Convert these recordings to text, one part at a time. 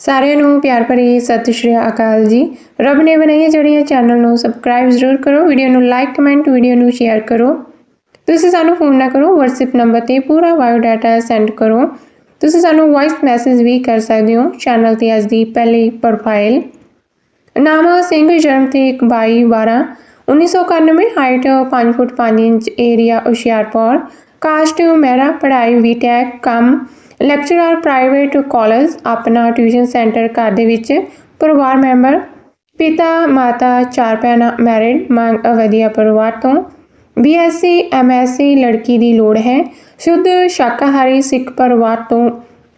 ਸਾਰਿਆਂ ਨੂੰ ਪਿਆਰ ਭਰੀ ਸਤਿ ਸ਼੍ਰੀ ਅਕਾਲ ਜੀ। ਰੱਬ ਨੇ ਬਣਾਈਆਂ ਜਿਹੜੀਆਂ ਚੈਨਲ ਨੂੰ ਸਬਸਕ੍ਰਾਈਬ ਜ਼ਰੂਰ ਕਰੋ ਵੀਡੀਓ ਨੂੰ ਲਾਈਕ ਕਮੈਂਟ ਵੀਡੀਓ ਨੂੰ ਸ਼ੇਅਰ ਕਰੋ। ਤੁਸੀਂ ਸਾਨੂੰ ਫੋਨ ਨਾ ਕਰੋ, WhatsApp ਨੰਬਰ ਤੇ ਪੂਰਾ ਬਾਇਓ ਡਾਟਾ ਸੈਂਡ ਕਰੋ। ਤੁਸੀਂ ਸਾਨੂੰ ਵੌਇਸ ਮੈਸੇਜ ਵੀ ਕਰ ਸਕਦੇ ਹੋ ਚੈਨਲ ਤੇ ਅੱਜ ਦੀ ਪਹਿਲੀ ਪ੍ਰੋਫਾਈਲ ਨਾਮ ਸਿੰਘ, ਜਨਮ ਤੇ 22 12 1991 height 5 foot 5 inch area Hoshiarpur. Caste Mehra ਪੜ੍ਹਾਈ ਬੀਟੈਕ ਕੰਮ। ਲੈਕਚਰਰ ਪ੍ਰਾਈਵੇਟ ਕਾਲਜ ਆਪਣਾ ਟਿਊਸ਼ਨ ਸੈਂਟਰ ਘਰ ਦੇ ਵਿੱਚ ਪਰਿਵਾਰ ਮੈਂਬਰ ਪਿਤਾ, ਮਾਤਾ, ਚਾਰ ਭੈਣਾਂ ਮੈਰਿਡ ਮੰਗ ਵਧੀਆ ਪਰਿਵਾਰ ਤੋਂ ਬੀਐਸਸੀ ਐਮਐਸਸੀ ਲੜਕੀ ਦੀ ਲੋੜ ਹੈ। ਸ਼ੁੱਧ, ਸ਼ਾਕਾਹਾਰੀ ਸਿੱਖ ਪਰਿਵਾਰ ਤੋਂ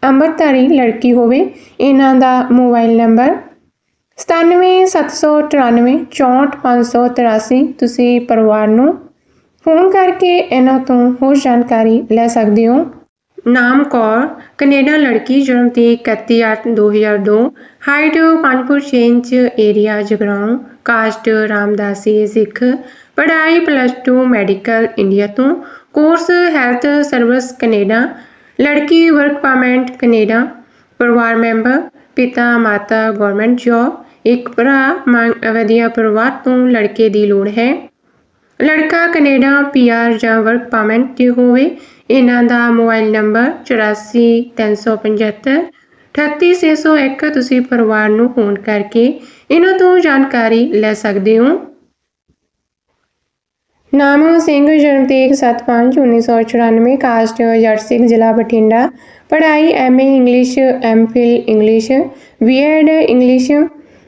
ਅੰਮ੍ਰਿਤਧਾਰੀ ਲੜਕੀ ਹੋਵੇ। ਇਹਨਾਂ ਦਾ ਮੋਬਾਈਲ ਨੰਬਰ 9779 64583 ਤੁਸੀਂ ਪਰਿਵਾਰ ਨੂੰ ਫੋਨ ਕਰਕੇ ਇਹਨਾਂ ਤੋਂ ਹੋਰ ਜਾਣਕਾਰੀ ਲੈ ਸਕਦੇ ਹੋ। ਨਾਮ ਕੌਰ, ਕੈਨੇਡਾ ਲੜਕੀ, ਜਨਮ ਤੇ 31/8/2002 height 5 foot 6 inch, area Jagraon. Caste Ramdasi Sikh. ਪੜ੍ਹਾਈ ਪਲੱਸ 2 ਮੈਡੀਕਲ ਇੰਡੀਆ ਤੋਂ। Course health service Canada. ਲੜਕੀ ਵਰਕ ਪਰਮਿਟ ਕੈਨੇਡਾ। ਪਰਿਵਾਰ ਮੈਂਬਰ ਪਿਤਾ, ਮਾਤਾ ਗਵਰਨਮੈਂਟ ਜੌਬ ਇੱਕ ਭਰਾ ਵਧੀਆ ਪਰਿਵਾਰ ਤੋਂ ਲੜਕੇ ਦੀ ਲੋੜ ਹੈ। ਲੜਕਾ ਕੈਨੇਡਾ ਪੀਆਰ ਜਾਂ ਵਰਕ ਪਰਮਿਟ ਤੇ ਹੋਵੇ। ਇਹਨਾਂ ਦਾ ਮੋਬਾਈਲ ਨੰਬਰ 84375 38601 ਤੁਸੀਂ ਪਰਿਵਾਰ ਨੂੰ ਫੋਨ ਕਰਕੇ ਇਹਨਾਂ ਤੋਂ ਜਾਣਕਾਰੀ ਲੈ ਸਕਦੇ ਹੋ। ਨਾਮ ਸਿੰਘ ਜਨਮ ਤਰੀਕ 7/5/1994 ਕਾਸਟ ਜੱਟ ਸਿੰਘ ਜ਼ਿਲ੍ਹਾ ਬਠਿੰਡਾ, ਪੜ੍ਹਾਈ MA English MPhil English BEd English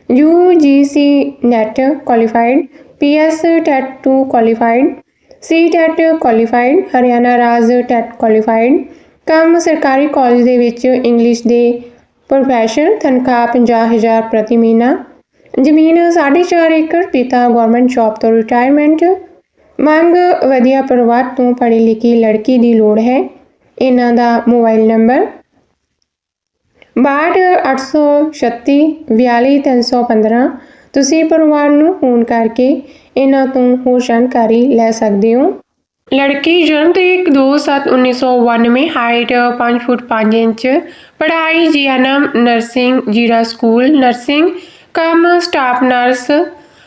UGC NET qualified PS TET 2 qualified C TET qualified, Haryana ਰਾਜ ਟੈਟ ਕੁਆਲੀਫਾਈਡ। ਕੰਮ ਸਰਕਾਰੀ ਕਾਲਜ ਦੇ ਵਿੱਚ ਇੰਗਲਿਸ਼ ਦੇ ਪ੍ਰੋਫੈਸ਼ਨ ਤਨਖਾਹ 50000 ਪ੍ਰਤੀ ਮਹੀਨਾ। ਜ਼ਮੀਨ 4.5 ਏਕੜ ਪਿਤਾ ਗਵਰਨਮੈਂਟ ਜੌਬ ਤੋਂ ਰਿਟਾਇਰਮੈਂਟ ਮੰਗ ਵਧੀਆ ਪਰਿਵਾਰ ਤੋਂ ਪੜ੍ਹੀ ਲਿਖੀ ਲੜਕੀ ਦੀ ਲੋੜ ਹੈ। ਇਹਨਾਂ ਦਾ ਮੋਬਾਈਲ ਨੰਬਰ 6286 42315 ਤੁਸੀਂ ਪਰਿਵਾਰ ਨੂੰ ਫੋਨ ਕਰਕੇ ਇਹਨਾਂ ਤੋਂ ਹੋਰ ਜਾਣਕਾਰੀ ਲੈ ਸਕਦੇ ਹੋ। ਲੜਕੀ ਜਨਮ ਤਰੀਕ 2/7/1992 ਹਾਈਟ 5 ਫੁੱਟ 5 ਇੰਚ, ਪੜ੍ਹਾਈ GNM nursing Zira school nursing, ਕੰਮ ਸਟਾਫ ਨਰਸ,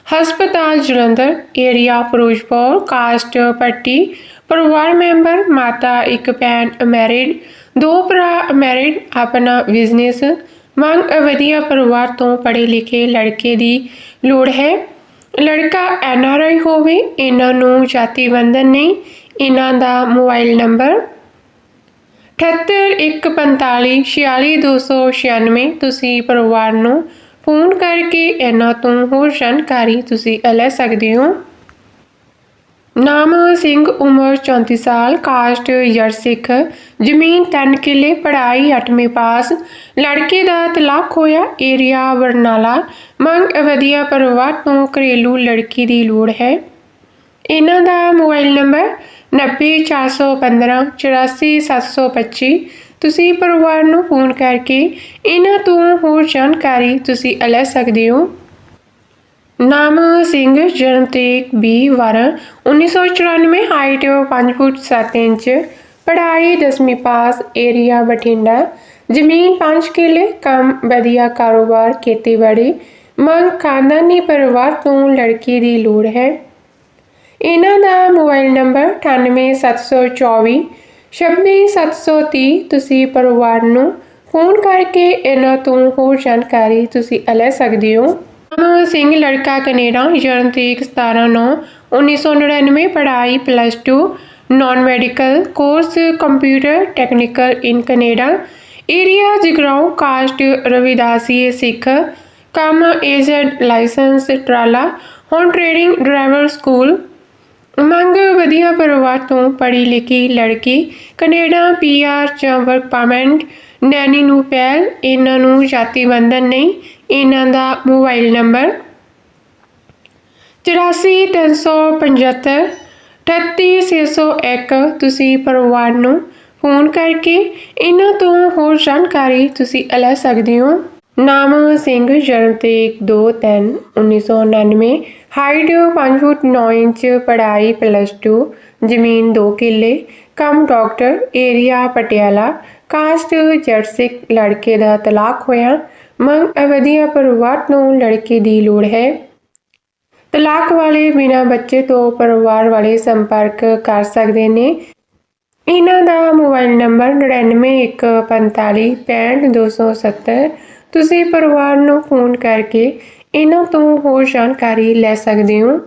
ਹਸਪਤਾਲ ਜਲੰਧਰ, ਏਰੀਆ ਫਿਰੋਜ਼ਪੁਰ, ਕਾਸਟ ਪੱਟੀ, ਪਰਿਵਾਰ ਮੈਂਬਰ, ਮਾਤਾ ਇੱਕ ਭੈਣ ਮੈਰਿਡ ਦੋ ਭਰਾ ਮੈਰਿਡ ਆਪਣਾ ਬਿਜ਼ਨਸ ਮੰਗ ਵਧੀਆ ਪਰਿਵਾਰ ਤੋਂ ਪੜ੍ਹੇ ਲਿਖੇ ਲੜਕੇ ਦੀ ਲੋੜ ਹੈ। ਲੜਕਾ ਐਨਆਰਆਈ ਹੋਵੇ, ਇਹਨਾਂ ਨੂੰ ਜਾਤੀ ਬੰਧਨ ਨਹੀਂ, ਇਹਨਾਂ ਦਾ ਮੋਬਾਈਲ ਨੰਬਰ 7815464296 ਤੁਸੀਂ ਪਰਿਵਾਰ ਨੂੰ ਫੋਨ ਕਰਕੇ ਇਹਨਾਂ ਤੋਂ ਹੋਰ ਜਾਣਕਾਰੀ ਤੁਸੀਂ ਲੈ ਸਕਦੇ ਹੋ। ਨਾਮ ਸਿੰਘ, ਉਮਰ 34 ਸਾਲ, ਕਾਸਟ ਜਰ ਸਿੱਖ, ਜ਼ਮੀਨ 3 ਕਿੱਲੇ, ਪੜ੍ਹਾਈ 8ਵੀਂ ਪਾਸ, ਲੜਕੇ ਦਾ ਤਲਾਕ ਹੋਇਆ, ਏਰੀਆ ਬਰਨਾਲਾ ਮੰਗ ਵਧੀਆ ਪਰਿਵਾਰ ਤੋਂ ਘਰੇਲੂ ਲੜਕੀ ਦੀ ਲੋੜ ਹੈ। ਇਹਨਾਂ ਦਾ ਮੋਬਾਈਲ ਨੰਬਰ 90415 84725 ਤੁਸੀਂ ਪਰਿਵਾਰ ਨੂੰ ਫੋਨ ਕਰਕੇ ਇਹਨਾਂ ਤੋਂ ਹੋਰ ਜਾਣਕਾਰੀ ਤੁਸੀਂ ਲੈ ਸਕਦੇ ਹੋ। ਨਾਮ ਸਿੰਘ ਜਨਮ ਤਰੀਕ 20 12 1994 ਹਾਈਟ 5 ਫੁੱਟ 7 ਇੰਚ, ਪੜ੍ਹਾਈ 10ਵੀਂ ਪਾਸ ਏਰੀਆ ਬਠਿੰਡਾ, ਜ਼ਮੀਨ 5 ਕਿੱਲੇ, ਕੰਮ ਵਧੀਆ ਕਾਰੋਬਾਰ, ਖੇਤੀਬਾੜੀ, ਮੰਗ ਖਾਨਦਾਨੀ ਪਰਿਵਾਰ ਤੋਂ ਲੜਕੀ ਦੀ ਲੋੜ ਹੈ। ਇਹਨਾਂ ਦਾ ਮੋਬਾਈਲ ਨੰਬਰ 98724 26730 ਤੁਸੀਂ ਪਰਿਵਾਰ ਨੂੰ ਫੋਨ ਕਰਕੇ ਇਹਨਾਂ ਤੋਂ ਹੋਰ ਜਾਣਕਾਰੀ ਤੁਸੀਂ ਲੈ ਸਕਦੇ ਹੋ। ਨਾਮ ਸਿੰਘ ਲੜਕਾ ਕੈਨੇਡਾ ਜਨਮ ਤਰੀਕ 17/9/1999 ਪੜ੍ਹਾਈ plus 2 non medical course computer technical in Canada area Jagraon caste Ravidasi Sikh ਕੰਮ ਏਜੰਟ ਲਾਇਸੈਂਸ ਟਰਾਲਾ ਹੁਣ ਟ੍ਰੇਡਿੰਗ ਡਰਾਈਵਰ ਸਕੂਲ ਮੰਗ ਵਧੀਆ ਪਰਿਵਾਰ ਤੋਂ ਪੜ੍ਹੀ ਲਿਖੀ ਲੜਕੀ ਕੈਨੇਡਾ ਪੀਆਰ ਜਾਂ ਵਰਕ ਪਰਮਿਟ ਨੈਣੀ ਨੂੰ ਪਹਿਲ ਇਹਨਾਂ ਨੂੰ ਜਾਤੀ ਬੰਧਨ ਨਹੀਂ ਇਹਨਾਂ ਦਾ ਮੋਬਾਈਲ ਨੰਬਰ 84375 38601 ਤੁਸੀਂ ਪਰਿਵਾਰ ਨੂੰ ਫੋਨ ਕਰਕੇ ਇਹਨਾਂ ਤੋਂ ਹੋਰ ਜਾਣਕਾਰੀ ਤੁਸੀਂ ਲੈ ਸਕਦੇ ਹੋ। ਨਾਮ ਸਿੰਘ, ਜਨਮ ਤਰੀਕ 2/3/1999 ਹਾਈਟ 5 ਫੁੱਟ 9 ਇੰਚ, ਪੜ੍ਹਾਈ ਪਲੱਸ 2 ਜ਼ਮੀਨ 2 ਕਿੱਲੇ, ਕੰਮ ਡਾਕਟਰ ਏਰੀਆ ਪਟਿਆਲਾ ਕਾਸਟ ਜਰਸਿਕ ਲੜਕੇ ਦਾ ਤਲਾਕ ਹੋਇਆ। ਮੰਗ ਅਵਧੀਆ ਪਰਿਵਾਰ ਨੂੰ ਲੜਕੇ ਦੀ ਲੋੜ ਹੈ। ਤਲਾਕ ਵਾਲੇ ਬਿਨਾਂ ਬੱਚੇ ਤੋਂ ਪਰਿਵਾਰ ਵਾਲੇ ਸੰਪਰਕ ਕਰ ਸਕਦੇ ਨੇ। ਇਹਨਾਂ ਦਾ ਮੋਬਾਈਲ ਨੰਬਰ 9915455270 ਤੁਸੀਂ ਪਰਿਵਾਰ ਨੂੰ ਫੋਨ ਕਰਕੇ ਇਹਨਾਂ ਤੋਂ ਹੋਰ ਜਾਣਕਾਰੀ ਲੈ ਸਕਦੇ ਹੋ।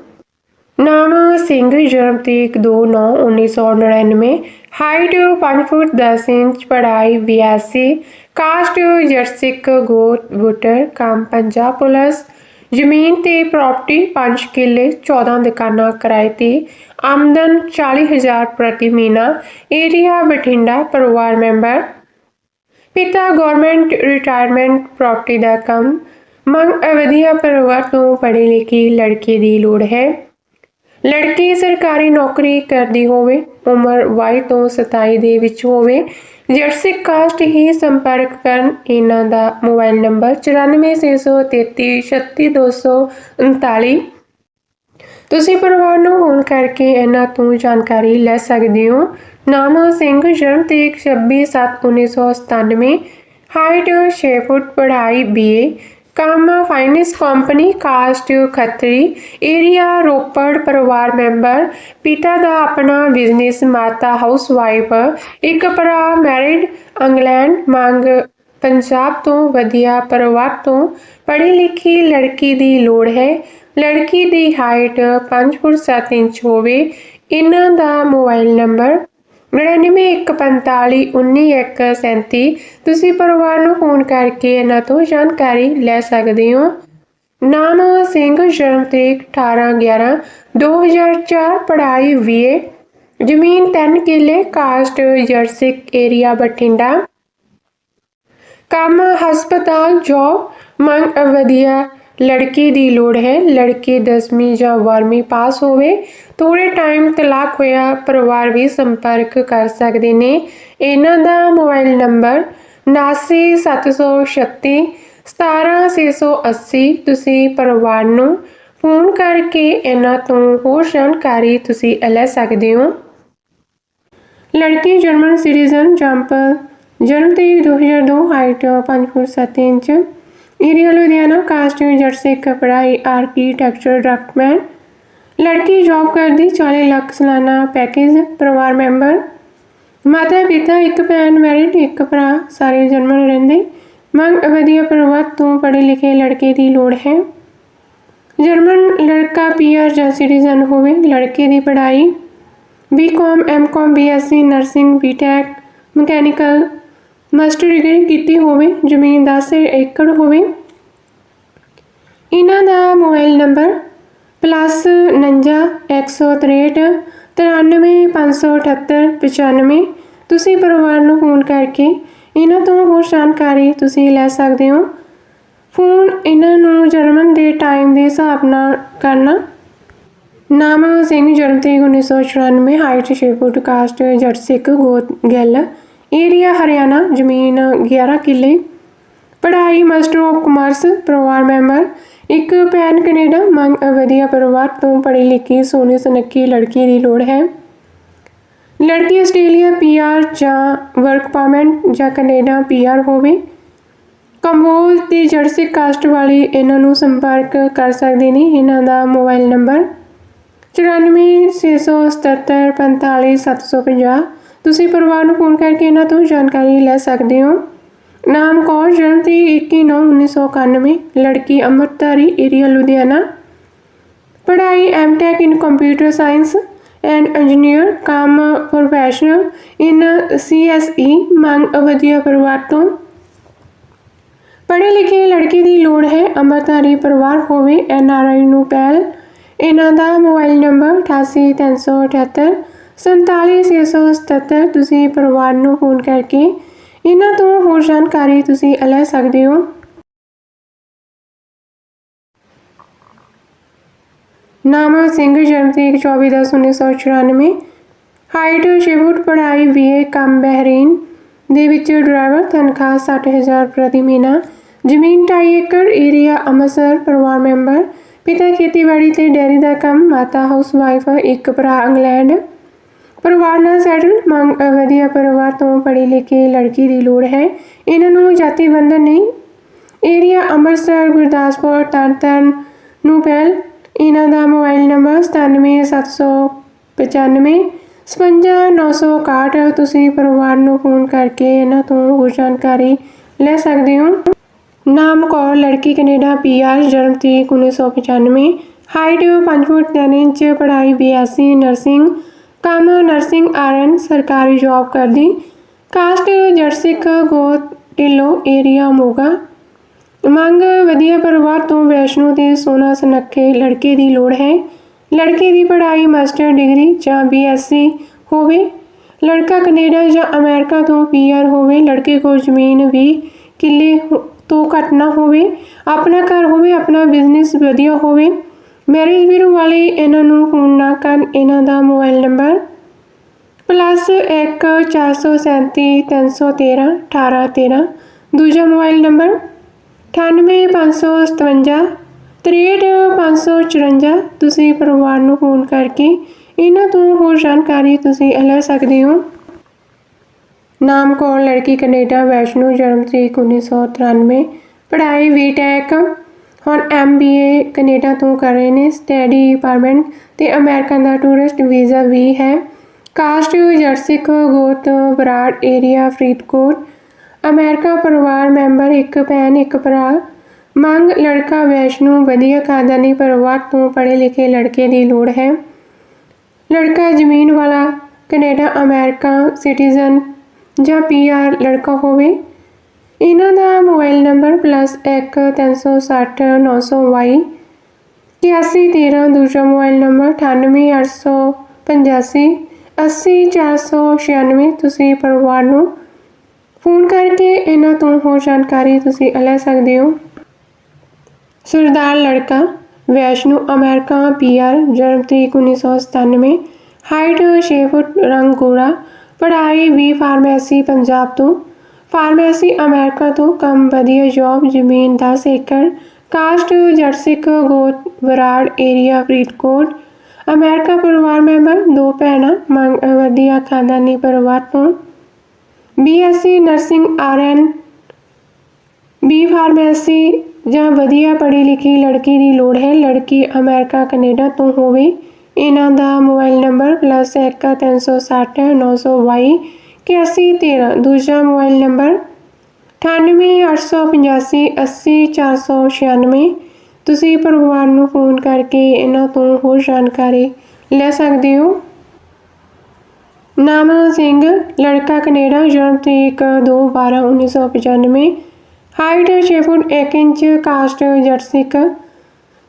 ਨਾਮ ਸਿੰਘ ਜਨਮ ਤਰੀਕ 2/9/1999 ਹਾਈਟ 5 ਫੁੱਟ 10 ਇੰਚ, ਪੜ੍ਹਾਈ 82 ਕਾਸਟ ਜਰਸਿਕ ਗੋਤ ਬੁੱਟਰ ਪੰਜਾਬ ਪੁਲਿਸ ਜ਼ਮੀਨ ਤੇ ਪ੍ਰਾਪਰਟੀ 5 ਕਿੱਲੇ 14 ਦੁਕਾਨਾਂ ਕਿਰਾਏ ਤੇ ਆਮਦਨ 40000 ਪ੍ਰਤੀ ਮਹੀਨਾ ਏਰੀਆ ਬਠਿੰਡਾ ਪਰਿਵਾਰ ਮੈਂਬਰ। ਪਿਤਾ ਗਵਰਨਮੈਂਟ ਰਿਟਾਇਰਮੈਂਟ ਪ੍ਰਾਪਰਟੀ ਦਾ ਕੰਮ, ਮੰਗ ਅਵਧੀਆ ਪਰਿਵਾਰ ਤੋਂ ਪੜ੍ਹੀ ਲਿਖੀ ਲੜਕੀ ਦੀ ਲੋੜ ਹੈ। ਲੜਕੀ ਸਰਕਾਰੀ ਨੌਕਰੀ ਕਰਦੀ ਹੋਵੇ, ਉਮਰ 22 ਤੋਂ 27 ਦੇ ਵਿੱਚ ਹੋਵੇ ਜਰਸਿਕ ਕਾਸਟ ਹੀ ਸੰਪਰਕ ਕਰਨ ਇਹਨਾਂ ਦਾ ਮੋਬਾਈਲ ਨੰਬਰ 9463336239 ਤੁਸੀਂ ਪਰਿਵਾਰ ਨੂੰ ਫੋਨ ਕਰਕੇ ਇਹਨਾਂ ਤੋਂ ਜਾਣਕਾਰੀ ਲੈ ਸਕਦੇ ਹੋ। ਨਾਮ ਸਿੰਘ ਜਨਮ ਤਰੀਕ 26/7/1997 ਹਾਈਟ 6 ਫੁੱਟ, ਪੜ੍ਹਾਈ BA comma finance company, caste Khatri, area Ropar ਪਰਿਵਾਰ ਮੈਂਬਰ, ਪਿਤਾ ਦਾ ਆਪਣਾ ਬਿਜ਼ਨਸ, ਮਾਤਾ ਹਾਊਸਵਾਈਫ, ਇੱਕ ਭਰਾ, ਮੈਰਿਡ, ਇੰਗਲੈਂਡ, ਮੰਗ ਪੰਜਾਬ ਤੋਂ ਵਧੀਆ ਪਰਿਵਾਰ ਤੋਂ, ਪੜ੍ਹੀ ਲਿਖੀ ਲੜਕੀ ਦੀ ਲੋੜ ਹੈ। ਲੜਕੀ ਦੀ ਹਾਈਟ 5 ਫੁੱਟ 7 ਇੰਚ ਹੋਵੇ। ਇਹਨਾਂ ਦਾ ਮੋਬਾਈਲ ਨੰਬਰ 9915419137 ਤੁਸੀਂ ਪਰਿਵਾਰ ਨੂੰ ਫੋਨ ਕਰਕੇ ਇਹਨਾਂ ਤੋਂ ਜਾਣਕਾਰੀ ਲੈ ਸਕਦੇ ਹੋ। ਨਾਮ ਸਿੰਘ, ਜਨਮ ਤਰੀਕ 18/11/2004 ਪੜ੍ਹਾਈ BA ਜ਼ਮੀਨ 3 ਕਿੱਲੇ, ਕਾਸਟ ਜਰਸਿਕ ਏਰੀਆ ਬਠਿੰਡਾ। ਕੰਮ, ਹਸਪਤਾਲ, ਜੋਬ, ਮੰਗ ਵਧੀਆ ਲੜਕੀ ਦੀ ਲੋੜ ਹੈ। ਲੜਕੀ 10ਵੀਂ ਜਾਂ 12ਵੀਂ ਪਾਸ ਹੋਵੇ ਥੋੜੇ ਟਾਈਮ ਤਲਾਕ ਹੋਇਆ, ਪਰਿਵਾਰ ਵੀ ਸੰਪਰਕ ਕਰ ਸਕਦੇ ਨੇ। ਇਹਨਾਂ ਦਾ ਮੋਬਾਈਲ ਨੰਬਰ 7976 17680 ਤੁਸੀਂ ਪਰਿਵਾਰ ਨੂੰ ਫੋਨ ਕਰਕੇ ਇਹਨਾਂ ਤੋਂ ਹੋਰ ਜਾਣਕਾਰੀ ਤੁਸੀਂ ਲੈ ਸਕਦੇ ਹੋ। ਲੜਕੀ ਜਰਮਨ ਸਿਟੀਜ਼ਨ ਜੰਪਲ ਜਨਮ ਤਰੀਕ 2002 height 5 foot 7 inch. Area Ludhiana caste ਜਰਸਿਕ ਪੜ੍ਹਾਈ ਆਰਕੀਟੈਕਚਰ ਡਰਾਫਟਮੈਨ ਲੜਕੀ ਜੌਬ ਕਰਦੀ 40 ਲੱਖ ਸਾਲਾਨਾ ਪੈਕੇਜ ਪਰਿਵਾਰ ਮੈਂਬਰ ਮਾਤਾ ਪਿਤਾ ਇੱਕ ਭੈਣ ਮੈਰਿਡ ਇੱਕ ਭਰਾ, ਸਾਰੇ ਜਰਮਨ ਰਹਿੰਦੇ। ਮੰਗ ਵਧੀਆ ਪਰਿਵਾਰ ਤੋਂ ਪੜ੍ਹੇ ਲਿਖੇ ਲੜਕੇ ਦੀ ਲੋੜ ਹੈ। ਜਰਮਨ ਲੜਕਾ ਪੀਆਰ ਜਾਂ ਸਿਟੀਜ਼ਨ ਹੋਵੇ, ਲੜਕੇ ਦੀ ਪੜ੍ਹਾਈ BCom MCom BSc nursing BTech mechanical master degree ਕੀਤੀ ਹੋਵੇ, ਜ਼ਮੀਨ 10 ਏਕੜ ਹੋਵੇ। ਇਹਨਾਂ ਦਾ ਮੋਬਾਈਲ ਨੰਬਰ ਪਲੱਸ 49 163 93578 95 ਤੁਸੀਂ ਪਰਿਵਾਰ ਨੂੰ ਫੋਨ ਕਰਕੇ ਇਹਨਾਂ ਤੋਂ ਹੋਰ ਜਾਣਕਾਰੀ ਤੁਸੀਂ ਲੈ ਸਕਦੇ ਹੋ। ਫੋਨ ਇਹਨਾਂ ਨੂੰ ਜਰਮਨ ਦੇ ਟਾਈਮ ਦੇ ਹਿਸਾਬ ਨਾਲ ਕਰਨਾ। ਨਾਮ ਸਿੰਘ ਜਨਮ ਤਰੀਕ 1994 ਹਾਈਟ 6 ਫੁੱਟ, ਕਾਸਟ ਜੱਟ ਸਿੱਖ ਗੋਤ, ਗਿੱਲ। ਏਰੀਆ ਹਰਿਆਣਾ, ਜ਼ਮੀਨ 11 ਕਿੱਲੇ। ਪੜ੍ਹਾਈ ਮਾਸਟਰ ਆਫ ਕਮਰਸ, ਪਰਿਵਾਰ ਮੈਂਬਰ। ਇੱਕ ਭੈਣ ਕੈਨੇਡਾ, ਮੰਗ ਵਧੀਆ ਪਰਿਵਾਰ ਤੋਂ ਪੜ੍ਹੀ ਲਿਖੀ ਸੋਹਣੀ ਸੁਨੱਖੀ ਲੜਕੀ ਦੀ ਲੋੜ ਹੈ। ਲੜਕੀ ਆਸਟ੍ਰੇਲੀਆ ਪੀਆਰ ਜਾਂ ਵਰਕ ਪਰਮਿਟ ਜਾਂ ਕੈਨੇਡਾ ਪੀਆਰ ਹੋਵੇ। ਕੰਬੋਜ ਤੇ ਜਰਸੀ ਕਾਸਟ ਵਾਲੇ ਇਹਨਾਂ ਨੂੰ ਸੰਪਰਕ ਕਰ ਸਕਦੇ ਨੇ। ਇਹਨਾਂ ਦਾ ਮੋਬਾਈਲ ਨੰਬਰ 9467745750 ਤੁਸੀਂ ਪਰਿਵਾਰ ਨੂੰ ਫੋਨ ਕਰਕੇ ਇਹਨਾਂ ਤੋਂ ਜਾਣਕਾਰੀ ਲੈ ਸਕਦੇ ਹੋ। ਨਾਮ ਕੌਰ, ਜਨਮ ਤੇ 21/9/1991 ਲੜਕੀ ਅੰਮ੍ਰਿਤਧਾਰੀ ਏਰੀਆ ਲੁਧਿਆਣਾ। ਪੜ੍ਹਾਈ MTech in computer science and engineer ਕੰਮ ਪ੍ਰੋਫੈਸ਼ਨਲ ਇਨ ਸੀਐਸਈ ਮੰਗ ਅਵਧੀਆ ਪਰਿਵਾਰ ਤੋਂ। ਪੜ੍ਹੇ ਲਿਖੇ ਲੜਕੇ ਦੀ ਲੋੜ ਹੈ, ਅੰਮ੍ਰਿਤਧਾਰੀ ਪਰਿਵਾਰ ਹੋਵੇ ਐਨਆਰਆਈ ਨੂੰ ਪਹਿਲ। ਇਹਨਾਂ ਦਾ ਮੋਬਾਈਲ ਨੰਬਰ 883778 47677 ਤੁਸੀਂ ਪਰਿਵਾਰ ਨੂੰ ਫੋਨ ਕਰਕੇ ਇਹਨਾਂ ਤੋਂ ਹੋਰ ਜਾਣਕਾਰੀ ਤੁਸੀਂ ਲੈ ਸਕਦੇ ਹੋ। ਨਾਮ ਸਿੰਘ ਜਨਮ ਤਰੀਕ 24/10/1994 ਹਾਈਟ 6 ਫੁੱਟ ਪੜ੍ਹਾਈ BA ਕੰਮ ਬਹਿਰੀਨ ਦੇ ਵਿੱਚ ਡਰਾਈਵਰ ਤਨਖਾਹ 60000 ਪ੍ਰਤੀ ਮਹੀਨਾ। ਜ਼ਮੀਨ 2.5 ਏਕੜ ਏਰੀਆ ਅੰਮ੍ਰਿਤਸਰ, ਪਰਿਵਾਰ ਮੈਂਬਰ। ਪਿਤਾ ਖੇਤੀਬਾੜੀ ਤੇ ਡੈਰੀ ਦਾ ਕੰਮ, ਮਾਤਾ ਹਾਊਸਵਾਈਫ ਇੱਕ ਭਰਾ ਇੰਗਲੈਂਡ। ਪਰਿਵਾਰ ਨਾਲ ਸੈਟਲ? ਮੰਗ ਵਧੀਆ ਪਰਿਵਾਰ ਤੋਂ ਪੜ੍ਹੀ ਲਿਖੀ ਲੜਕੀ ਦੀ ਲੋੜ ਹੈ। ਇਹਨਾਂ ਨੂੰ ਜਾਤੀ ਬੰਧਨ ਨਹੀਂ ਏਰੀਆ ਅੰਮ੍ਰਿਤਸਰ, ਗੁਰਦਾਸਪੁਰ, ਤਰਨਤਾਰਨ ਨੂੰ ਪਹਿਲ। ਇਹਨਾਂ ਦਾ ਮੋਬਾਈਲ ਨੰਬਰ 97795 55961 ਤੁਸੀਂ ਪਰਿਵਾਰ ਨੂੰ ਫੋਨ ਕਰਕੇ ਇਹਨਾਂ ਤੋਂ ਹੋਰ ਜਾਣਕਾਰੀ ਲੈ ਸਕਦੇ ਹੋ। ਨਾਮ, ਕੌਰ, ਲੜਕੀ, ਕੈਨੇਡਾ, ਪੀਆਰ, ਜਨਮ ਤਰੀਕ 1995 ਹਾਈਟ 5 ਫੁੱਟ 3 ਇੰਚ, ਪੜ੍ਹਾਈ ਬੀਐਸਸੀ ਨਰਸਿੰਗ ਕੰਮ ਨਰਸਿੰਗ ਆਰਐਨ ਸਰਕਾਰੀ ਜੌਬ ਕਰਦੀ। ਕਾਸਟ ਜਰਸਿਕ ਗੋ ਢਿੱਲੋ ਏਰੀਆ ਮੋਗਾ। ਮੰਗ ਵਧੀਆ ਪਰਿਵਾਰ ਤੋਂ ਵੈਸ਼ਨੂ ਤੇ ਸੋਨਾ ਸੁਨੱਖੇ ਲੜਕੇ ਦੀ ਲੋੜ ਹੈ। ਲੜਕੇ ਦੀ ਪੜ੍ਹਾਈ, ਮਾਸਟਰ ਡਿਗਰੀ ਜਾਂ ਬੀਐਸਸੀ ਹੋਵੇ। ਲੜਕਾ ਕੈਨੇਡਾ ਜਾਂ ਅਮਰੀਕਾ ਤੋਂ ਪੀਆਰ ਹੋਵੇ, ਲੜਕੇ ਕੋਲ ਜ਼ਮੀਨ ਵੀ ਕਿੱਲੇ ਤੋਂ ਘੱਟ ਨਾ ਹੋਵੇ। ਆਪਣਾ ਘਰ ਹੋਵੇ, ਆਪਣਾ ਬਿਜ਼ਨਸ ਵਧੀਆ ਹੋਵੇ। ਮੈਰਿਜ ਬਿਊਰੋ ਵਾਲੇ, ਇਹਨਾਂ ਨੂੰ ਫੋਨ ਨਾ ਕਰਨ, ਇਹਨਾਂ ਦਾ ਮੋਬਾਈਲ ਨੰਬਰ ਪਲੱਸ 1 437 313 1813 ਦੂਜਾ ਮੋਬਾਈਲ ਨੰਬਰ 98557 63554 ਤੁਸੀਂ ਪਰਿਵਾਰ ਨੂੰ ਫੋਨ ਕਰਕੇ ਇਹਨਾਂ ਤੋਂ ਹੋਰ ਜਾਣਕਾਰੀ ਤੁਸੀਂ ਲੈ ਸਕਦੇ ਹੋ। ਨਾਮ ਕੌਰ ਲੜਕੀ ਕੈਨੇਡਾ, ਵੈਸ਼ਨੂ, ਜਨਮ ਤਰੀਕ 1993 ਪੜ੍ਹਾਈ ਬੀਟੈਕ ਹੁਣ ਐਮਬੀਏ ਕੈਨੇਡਾ ਤੋਂ ਕਰ ਰਹੇ ਨੇ ਸਟੱਡੀ ਡਿਪਾਰਟਮੈਂਟ ਤੇ ਅਮਰੀਕਨ ਦਾ ਟੂਰਿਸਟ ਵੀਜ਼ਾ ਵੀ ਹੈ। ਕਾਸਟ ਜਰਸਿਕ ਗੋਤ ਬਰਾੜ ਏਰੀਆ ਫਰੀਦਕੋਟ। ਅਮਰੀਕਾ ਪਰਿਵਾਰ ਮੈਂਬਰ ਇੱਕ ਭੈਣ, ਇੱਕ ਭਰਾ। ਮੰਗ ਲੜਕਾ ਵੈਸ਼ਨੂ ਵਧੀਆ ਖਾਨਦਾਨੀ ਪਰਿਵਾਰ ਤੋਂ ਪੜ੍ਹੇ ਲਿਖੇ ਲੜਕੇ ਦੀ ਲੋੜ ਹੈ। ਲੜਕਾ ਜ਼ਮੀਨ ਵਾਲਾ ਕੈਨੇਡਾ ਅਮਰੀਕਾ ਸਿਟੀਜ਼ਨ ਜਾਂ ਪੀਆਰ ਲੜਕਾ ਹੋਵੇ। ਇਹਨਾਂ ਦਾ ਮੋਬਾਈਲ ਨੰਬਰ +1 360 922 8113 ਦੂਜਾ ਮੋਬਾਈਲ ਨੰਬਰ 98885 80496 ਤੁਸੀਂ ਪਰਿਵਾਰ ਨੂੰ ਫੋਨ ਕਰਕੇ ਇਹਨਾਂ ਤੋਂ ਹੋਰ ਜਾਣਕਾਰੀ ਤੁਸੀਂ ਲੈ ਸਕਦੇ ਹੋ। ਸਰਦਾਰ ਲੜਕਾ ਵੈਸ਼ਨੂ ਅਮਰੀਕਾ ਪੀਆਰ ਜਨਮ ਤਰੀਕ 1997 ਹਾਈਟ 6 ਫੁੱਟ, ਰੰਗ ਗੋਰਾ, ਪੜ੍ਹਾਈ ਵੀ ਫਾਰਮੇਸੀ ਪੰਜਾਬ ਤੋਂ ਫਾਰਮੇਸੀ ਅਮਰੀਕਾ ਤੋਂ ਕੰਮ ਵਧੀਆ ਜੌਬ ਜ਼ਮੀਨ 10 ਏਕੜ ਕਾਸਟ ਜਰਸਿਕ ਗੋਤ ਬਰਾੜ ਏਰੀਆ ਫਰੀਦਕੋਟ। ਅਮਰੀਕਾ ਪਰਿਵਾਰ ਮੈਂਬਰ, ਦੋ ਭੈਣਾਂ, ਮੰਗ ਵਧੀਆ ਖਾਨਦਾਨੀ ਪਰਿਵਾਰ ਤੋਂ। BSc nursing RN B pharmacy ਜਾਂ ਵਧੀਆ ਪੜ੍ਹੀ ਲਿਖੀ ਲੜਕੀ ਦੀ ਲੋੜ ਹੈ, ਲੜਕੀ ਅਮਰੀਕਾ, ਕੈਨੇਡਾ ਤੋਂ ਹੋਵੇ। ਇਹਨਾਂ ਦਾ ਮੋਬਾਈਲ ਨੰਬਰ +1360 922 8113 ਦੂਜਾ ਮੋਬਾਈਲ ਨੰਬਰ 9885 80496 ਤੁਸੀਂ ਪਰਿਵਾਰ ਨੂੰ ਫੋਨ ਕਰਕੇ ਇਹਨਾਂ ਤੋਂ ਹੋਰ ਜਾਣਕਾਰੀ ਲੈ ਸਕਦੇ ਹੋ। ਨਾਮ ਸਿੰਘ, ਲੜਕਾ ਕੈਨੇਡਾ, ਜਨਮ ਤਰੀਕ 2/12/1995 ਹਾਈਟ 6 ਫੁੱਟ 1 ਇੰਚ, ਕਾਸਟ ਜਰਸਿਕ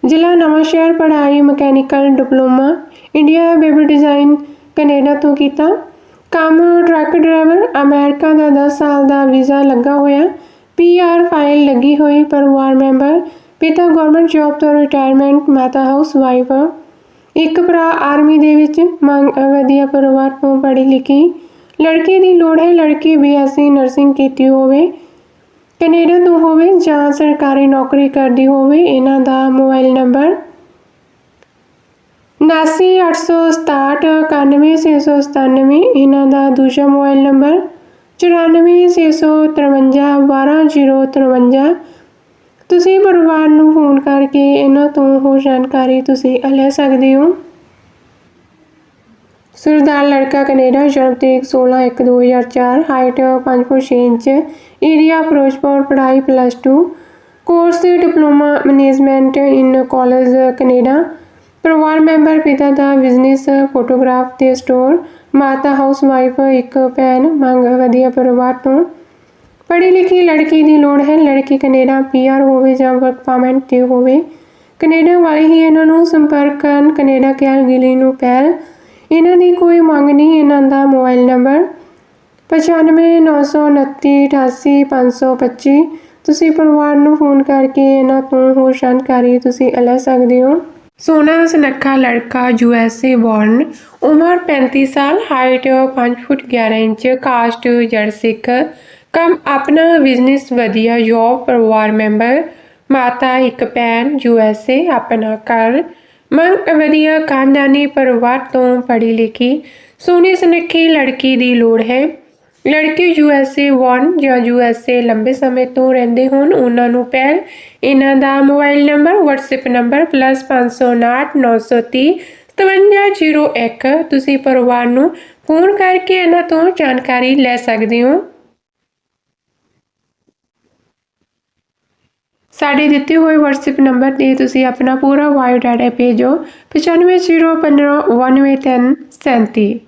ਜ਼ਿਲ੍ਹਾ ਨਵਾਂਸ਼ਹਿਰ, ਪੜ੍ਹਾਈ mechanical diploma. India baby design Canada ਤੋਂ ਕੀਤਾ। ਕੰਮ ਟਰੱਕ ਡਰਾਈਵਰ ਅਮਰੀਕਾ ਦਾ 10 ਸਾਲ ਦਾ ਵੀਜ਼ਾ ਲੱਗਾ ਹੋਇਆ। ਪੀਆਰ ਫਾਈਲ ਲੱਗੀ ਹੋਈ, ਪਰਿਵਾਰ ਮੈਂਬਰ, ਪਿਤਾ ਗਵਰਨਮੈਂਟ ਜੌਬ ਤੋਂ ਰਿਟਾਇਰਮੈਂਟ ਮਾਤਾ ਹਾਊਸ ਵਾਈਫ ਇੱਕ ਭਰਾ ਆਰਮੀ ਦੇ ਵਿੱਚ, ਮੰਗ ਵਧੀਆ ਪਰਿਵਾਰ ਤੋਂ ਪੜ੍ਹੀ ਲਿਖੀ। ਲੜਕੀ ਦੀ ਲੋੜ ਹੈ ਲੜਕੀ ਬੀਐਸਸੀ ਨਰਸਿੰਗ ਕੀਤੀ ਹੋਵੇ, ਕੈਨੇਡਾ ਤੋਂ ਹੋਵੇ ਜਾਂ ਸਰਕਾਰੀ ਨੌਕਰੀ ਕਰਦੀ ਹੋਵੇ, ਇਹਨਾਂ ਦਾ ਮੋਬਾਈਲ ਨੰਬਰ 7986691697 ਇਹਨਾਂ ਦਾ ਦੂਜਾ ਮੋਬਾਈਲ ਨੰਬਰ 9465512053 ਤੁਸੀਂ ਪਰਿਵਾਰ ਨੂੰ ਫੋਨ ਕਰਕੇ ਇਹਨਾਂ ਤੋਂ ਹੋਰ ਜਾਣਕਾਰੀ ਤੁਸੀਂ ਲੈ ਸਕਦੇ ਹੋ। ਸਰਦਾਰ ਲੜਕਾ ਕੈਨੇਡਾ ਜਨਮ ਤਰੀਕ 16/1/2004 height 5 foot 6 inch, area Firozpur, ਪੜ੍ਹਾਈ plus 2 course diploma management in college Canada. ਪਰਿਵਾਰ ਮੈਂਬਰ ਪਿਤਾ ਦਾ ਬਿਜ਼ਨਸ ਫੋਟੋਗ੍ਰਾਫ ਤੇ ਸਟੋਰ ਮਾਤਾ ਹਾਊਸ ਵਾਈਫ ਇੱਕ ਭੈਣ, ਮੰਗ ਵਧੀਆ ਪਰਿਵਾਰ ਤੋਂ। ਪੜ੍ਹੀ ਲਿਖੀ ਲੜਕੀ ਦੀ ਲੋੜ ਹੈ, ਲੜਕੀ ਕੈਨੇਡਾ ਪੀਆਰ ਹੋਵੇ ਜਾਂ ਵਰਕ ਪਰਮਿਟ ਤੇ ਹੋਵੇ। ਕੈਨੇਡਾ ਵਾਲੇ ਹੀ ਇਹਨਾਂ ਨੂੰ ਸੰਪਰਕ ਕਰਨ, ਕੈਨੇਡਾ ਕੈਲਗਰੀ ਨੂੰ ਪਹਿਲ। ਇਹਨਾਂ ਦੀ ਕੋਈ ਮੰਗ ਨਹੀਂ, ਇਹਨਾਂ ਦਾ ਮੋਬਾਈਲ ਨੰਬਰ 9599988525 ਤੁਸੀਂ ਪਰਿਵਾਰ ਨੂੰ ਫੋਨ ਕਰਕੇ ਇਹਨਾਂ ਤੋਂ ਹੋਰ ਜਾਣਕਾਰੀ ਤੁਸੀਂ ਲੈ ਸਕਦੇ ਹੋ। ਸੋਨਾ ਸੁਨੱਖਾ ਲੜਕਾ ਯੂਐਸਏ ਬੌਰਨ ਉਮਰ 35 ਸਾਲ ਹਾਈਟ 5 ਫੁੱਟ 11 ਇੰਚ ਕਾਸਟ ਜੜ ਸਿੱਖ ਕੰਮ ਆਪਣਾ ਬਿਜ਼ਨਸ ਵਧੀਆ ਜੌਬ ਪਰਿਵਾਰ ਮੈਂਬਰ ਮਾਤਾ ਇੱਕ ਭੈਣ ਯੂਐਸਏ ਆਪਣਾ ਘਰ ਮੰਗ ਵਧੀਆ ਖਾਨਦਾਨੀ ਪਰਿਵਾਰ ਤੋਂ ਪੜ੍ਹੀ ਲਿਖੀ ਸੋਹਣੀ ਸੁਨੱਖੀ ਲੜਕੀ ਦੀ ਲੋੜ ਹੈ ਲੜਕੇ ਯੂ ਐਸ ਏ ਵਨ ਜਾਂ ਯੂ ਐਸ ਏ ਲੰਬੇ ਸਮੇਂ ਤੋਂ ਰਹਿੰਦੇ ਹੋਣ, ਉਹਨਾਂ ਨੂੰ ਪਹਿਲ ਇਹਨਾਂ ਦਾ ਮੋਬਾਈਲ ਨੰਬਰ, WhatsApp ਨੰਬਰ +559 930 5701 ਤੁਸੀਂ ਪਰਿਵਾਰ ਨੂੰ ਫੋਨ ਕਰਕੇ ਇਹਨਾਂ ਤੋਂ ਜਾਣਕਾਰੀ ਲੈ ਸਕਦੇ ਹੋ। ਸਾਡੇ ਦਿੱਤੇ ਹੋਏ WhatsApp ਨੰਬਰ ਤੇ ਤੁਸੀਂ ਆਪਣਾ ਪੂਰਾ ਬਾਇਓ ਡਾਟਾ ਭੇਜੋ। 9501591337